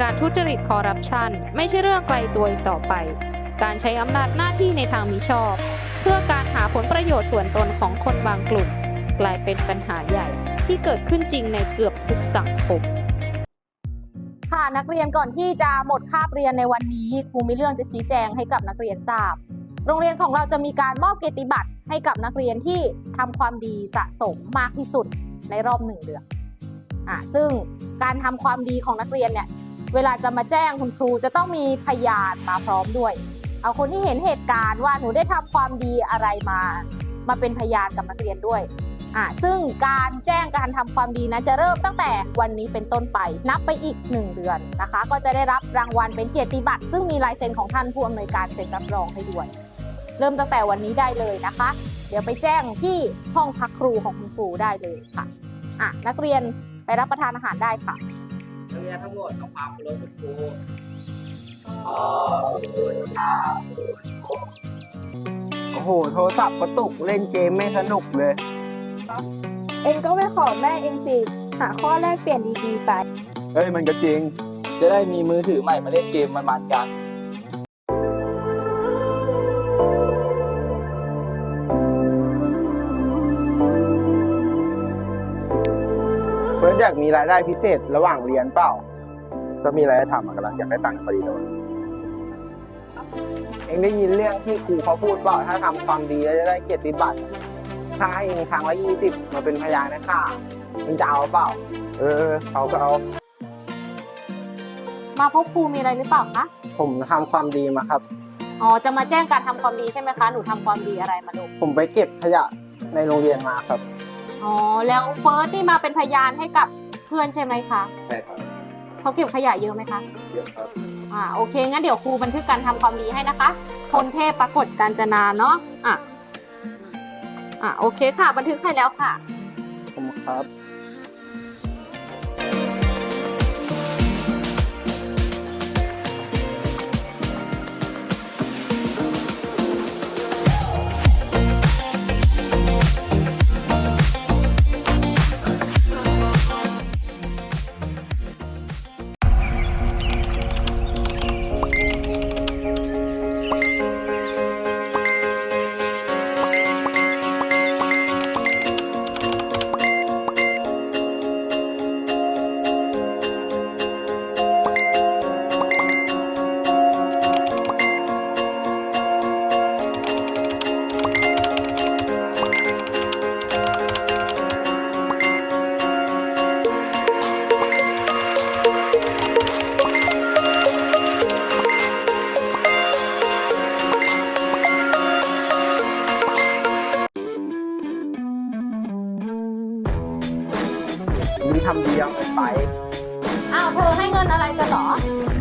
การทุจริตคอร์รัปชันไม่ใช่เรื่องไกลตัวอีกต่อไป การใช้อำนาจหน้าที่ในทางมิชอบ เพื่อการหาผลประโยชน์ส่วนตนของคนบางกลุ่ม กลายเป็นปัญหาใหญ่ที่เกิดขึ้นจริงในเกือบทุกสังคมค่ะนักเรียนก่อนที่จะหมดคาบเรียนในวันนี้ครูมีเรื่องจะชี้แจงให้กับนักเรียนทราบ โรงเรียนของเราจะมีการมอบเกียรติบัตรให้กับนักเรียนที่ทำความดีสะสมมากที่สุดในรอบหนึ่งเดือน อะซึ่งการทำความดีของนักเรียนเนี่ยเวลาจะมาแจ้งคุณครูจะต้องมีพยานมาพร้อมด้วย เอาคนที่เห็นเหตุการณ์ว่าหนูได้ทำความดีอะไรมา มาเป็นพยานกับนักเรียนด้วยอะซึ่งการแจ้งการทำความดีนั้นจะเริ่มตั้งแต่วันนี้เป็นต้นไป นับไปอีก 1 เดือนนะคะ ก็จะได้รับรางวัลเป็นเกียรติบัตรซึ่งมีลายเซ็นของท่านผู้อำนวยการเซ็นรับรองให้ด้วยเริ่มตั้งแต่วันนี้ได้เลยนะคะ เดี๋ยวไปแจ้งที่ห้องพักครูของคุณครูได้เลยค่ะอะนักเรียน ไปรับประทานอาหารได้ค่ะนักเรียนทั้งหมดต้องความเคารพคุณครูโอ้โห โทรศัพท์ก็ตกเล่นเกมไม่สนุกเลย เองก็ไปขอแม่เองสิหาข้อแรกเปลี่ยนดีๆไปเฮ้ยมันก็จริง จะได้มีมือถือใหม่มาเล่นเกมมันๆกัน อยากมีรายได้พิเศษระหว่างเรียนเปล่า ก็มีอะไรให้ทำอะกำลังอยากได้ตังค์พอดีเลยเองได้ยินเรื่องที่ครูเขาพูดเปล่าถ้าทำความดีแล้วจะได้เกียรติบัตรถ้าให้เองครั้งละยี่สิบมาเป็นพยานนะค่ะเองจะเอาเปล่า เออเขาก็เอา มาพบครูมีอะไรหรือเปล่าคะ ผมทำความดีมาครับ อ๋อ จะมาแจ้งการทำความดีใช่ไหมคะ หนูทำความดีอะไรมาลูก ผมไปเก็บขยะในโรงเรียนมาครับ อ๋อแล้วเฟิร์สนี่มาเป็นพยานให้กับเพื่อนใช่ไหมคะใช่ครับเขาเก็บขยะเยอะไหมคะเยอะครับอ่าโอเคงั้นเดี๋ยวครูบันทึกการทำความดีให้นะคะพลเทพปรากฏการจนาเนาะอะอะโอเคค่ะ บันทึกให้แล้วค่ะผมครับ มีทำดีเอาเงินไป อ้าวเธอให้เงินอะไรกันเหรอ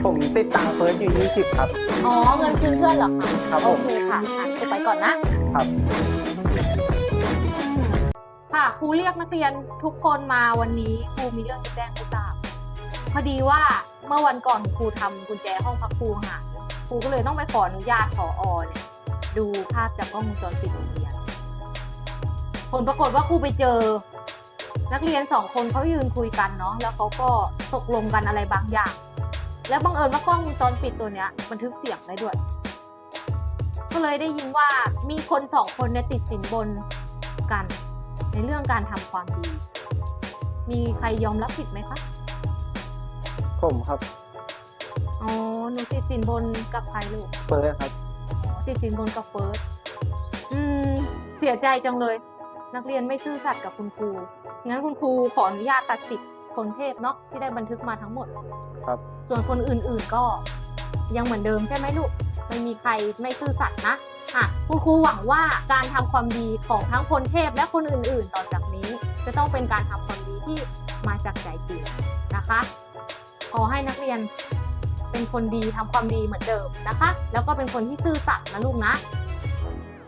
ผมติดตังค์เฟิร์สอยู่ยี่สิบครับ อ๋อเงินคืนเพื่อนเหรอคะครับผมโอเคค่ะอะครูไปก่อนนะ ครับ ค่ะครูเรียกนักเรียนทุกคนมาวันนี้ครูมีเรื่องจะแจ้งให้ทราบพอดีว่าเมื่อวันก่อนครูทำกุญแจห้องพักครูหายครูก็เลยต้องไปขออนุญาตผอเนี่ย ดูภาพจากกล้องวงจรปิดโรงเรียนผลปรากฏว่าครูไปเจอ นักเรียนสองคนเขายืนคุยกันเนาะแล้วเขาก็ตกลงกันอะไรบางอย่าง แล้วบังเอิญว่ากล้องวงจรปิดตัวเนี้ยบันทึกเสียงได้ด้วย ก็เลยได้ยินว่ามีคนสองคนเนี่ยติดสินบนกัน ในเรื่องการทำความดี มีใครยอมรับผิดไหมคะผมครับอ๋อหนูติดสินบนกับใครลูกเฟิร์สครับอ๋อติดสินบนกับเฟิร์สอืมเสียใจจังเลย นักเรียนไม่ซื่อสัตย์กับคุณครู งั้นคุณครูขออนุญาตตัดสิทธิ์คนเทพเนาะที่ได้บันทึกมาทั้งหมด ครับ ส่วนคนอื่นๆก็ยังเหมือนเดิมใช่ไหมลูก ไม่มีใครไม่ซื่อสัตย์นะอะคุณครูหวังว่าการทำความดีของทั้งคนเทพและคนอื่นๆ ต่อจากนี้ จะต้องเป็นการทำความดีที่มาจากใจจริงนะคะ ขอให้นักเรียนเป็นคนดีทำความดีเหมือนเดิมนะคะ แล้วก็เป็นคนที่ซื่อสัตย์นะลูกนะ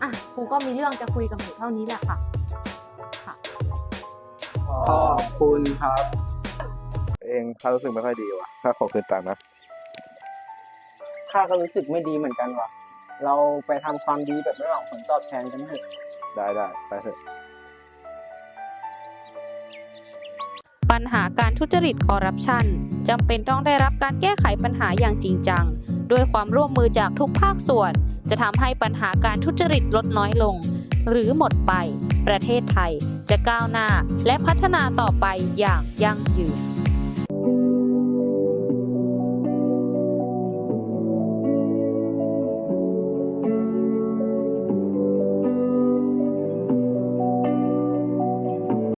อะครูก็มีเรื่องจะคุยกับหนูเท่านี้แหละค่ะ ขอบคุณครับ เองข้ารู้สึกไม่ค่อยดีว่ะข้าขอคืนตังค์นะข้าก็รู้สึกไม่ดีเหมือนกันว่ะ เราไปทำความดีแบบไม่หวังผลตอบแทนกันเถอะได้ได้ไปเถอะปัญหาการทุจริตคอร์รัปชันจำเป็นต้องได้รับการแก้ไขปัญหาอย่างจริงจัง ด้วยความร่วมมือจากทุกภาคส่วน จะทำให้ปัญหาการทุจริตลดน้อยลง หรือหมดไป ประเทศไทยจะก้าวหน้าและพัฒนาต่อไปอย่างยั่งยืน